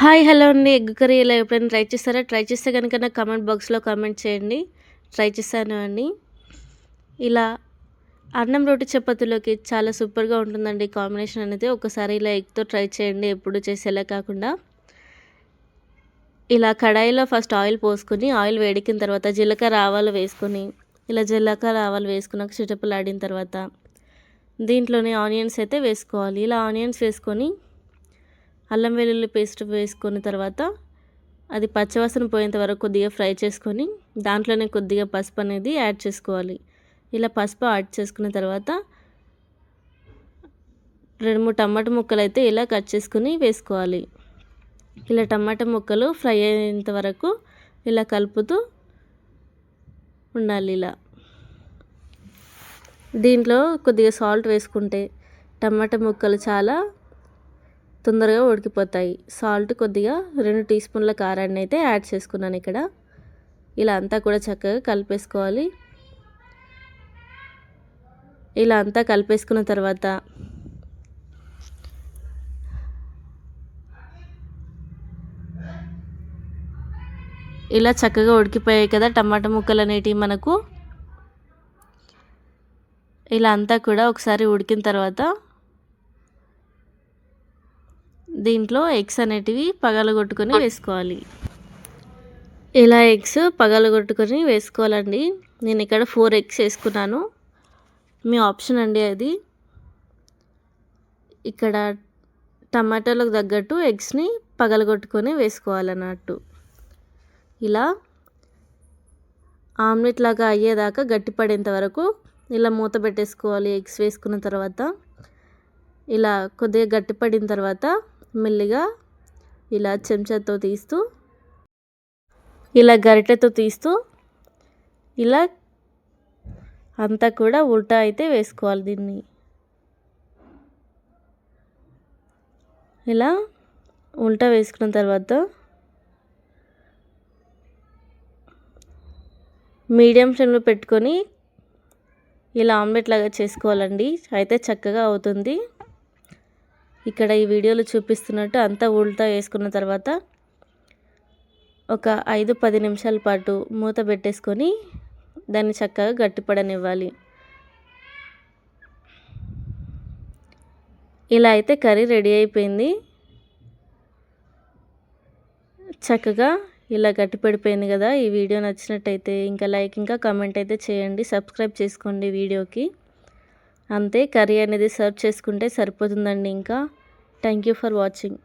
Hi hello అండి. Egg curry ఇలా ఎప్పుడైనా ట్రై చేస్తారా? ట్రై చేస్తే కనుక నాకు కమెంట్ బాక్స్లో కామెంట్ చేయండి. ట్రై చేశాను అండి. ఇలా అన్నం రోటి చపాతీలోకి చాలా సూపర్గా ఉంటుందండి కాంబినేషన్ అనేది. ఒకసారి ఇలా ఎగ్తో ట్రై చేయండి ఎప్పుడు చేసేలా కాకుండా. ఇలా కడాయిలో ఫస్ట్ ఆయిల్ పోసుకొని ఆయిల్ వేడికిన తర్వాత జీలకర్ర ఆవాలు వేసుకొని ఇలా జీలకర్ర ఆవాలు వేసుకున్నాక చిటపలు ఆడిన తర్వాత దీంట్లోనే ఆనియన్స్ అయితే వేసుకోవాలి. ఇలా ఆనియన్స్ వేసుకొని అల్లం వెల్లుల్లి పేస్ట్ వేసుకున్న తర్వాత అది పచ్చవాసన పోయేంత వరకు కొద్దిగా ఫ్రై చేసుకొని దాంట్లోనే కొద్దిగా పసుపు అనేది యాడ్ చేసుకోవాలి. ఇలా పసుపు యాడ్ చేసుకున్న తర్వాత రెండు మూడు టమాటా ముక్కలు అయితే ఇలా కట్ చేసుకుని వేసుకోవాలి. ఇలా టమాటా ముక్కలు ఫ్రై అయ్యేంత వరకు ఇలా కలుపుతూ ఉండాలి ఇలా. దీంట్లో కొద్దిగా సాల్ట్ వేసుకుంటే టమాటా ముక్కలు చాలా తొందరగా ఉడికిపోతాయి. సాల్ట్ కొద్దిగా రెండు టీ స్పూన్ల కారాన్ని అయితే యాడ్ చేసుకున్నాను ఇక్కడ. ఇలా అంతా కూడా చక్కగా కలిపేసుకోవాలి. ఇలా అంతా కలిపేసుకున్న తర్వాత ఇలా చక్కగా ఉడికిపోయాయి కదా టమాటా ముక్కలు అనేటివి మనకు. ఇలా అంతా కూడా ఒకసారి ఉడికిన తర్వాత దీంట్లో ఎగ్స్ అనేటివి పగలగొట్టుకొని వేసుకోవాలి. ఇలా ఎగ్స్ పగలగొట్టుకొని వేసుకోవాలండి? నేను ఇక్కడ ఫోర్ ఎగ్స్ వేసుకున్నాను. మీ ఆప్షన్ అండి అది. ఇక్కడ టమాటాలకు తగ్గట్టు ఎగ్స్ని పగలగొట్టుకొని వేసుకోవాలన్నట్టు. ఇలా ఆమ్లెట్ లాగా అయ్యేదాకా గట్టిపడేంత వరకు ఇలా మూత పెట్టేసుకోవాలి ఎగ్స్ వేసుకున్న తర్వాత. ఇలా కొద్దిగా గట్టిపడిన తర్వాత మెల్లిగా ఇలా చెంచాతో తీస్తూ ఇలా గరిటెతో తీస్తూ ఇలా అంతా కూడా ఉల్టా అయితే వేసుకోవాలి దీన్ని. ఇలా ఉల్టా వేసుకున్న తర్వాత మీడియం ఫ్లేమ్లో పెట్టుకొని ఇలా ఆమ్లెట్ లాగా చేసుకోవాలండి. అయితే చక్కగా అవుతుంది. ఇక్కడ ఈ వీడియోలో చూపిస్తున్నట్టు అంతా ఉల్టా వేసుకున్న తర్వాత ఒక ఐదు పది నిమిషాల పాటు మూత పెట్టేసుకొని దాన్ని చక్కగా గట్టిపడనివ్వాలి. ఇలా అయితే కర్రీ రెడీ అయిపోయింది. చక్కగా ఇలా గట్టిపడిపోయింది కదా ఈ వీడియో నచ్చినట్టయితే ఇంకా లైక్ ఇంకా కామెంట్ అయితే చేయండి. సబ్స్క్రైబ్ చేసుకోండి వీడియోకి. అంతే కర్రీ అనేది సర్వ్ చేసుకుంటే సరిపోతుందండి ఇంకా. Thank you for watching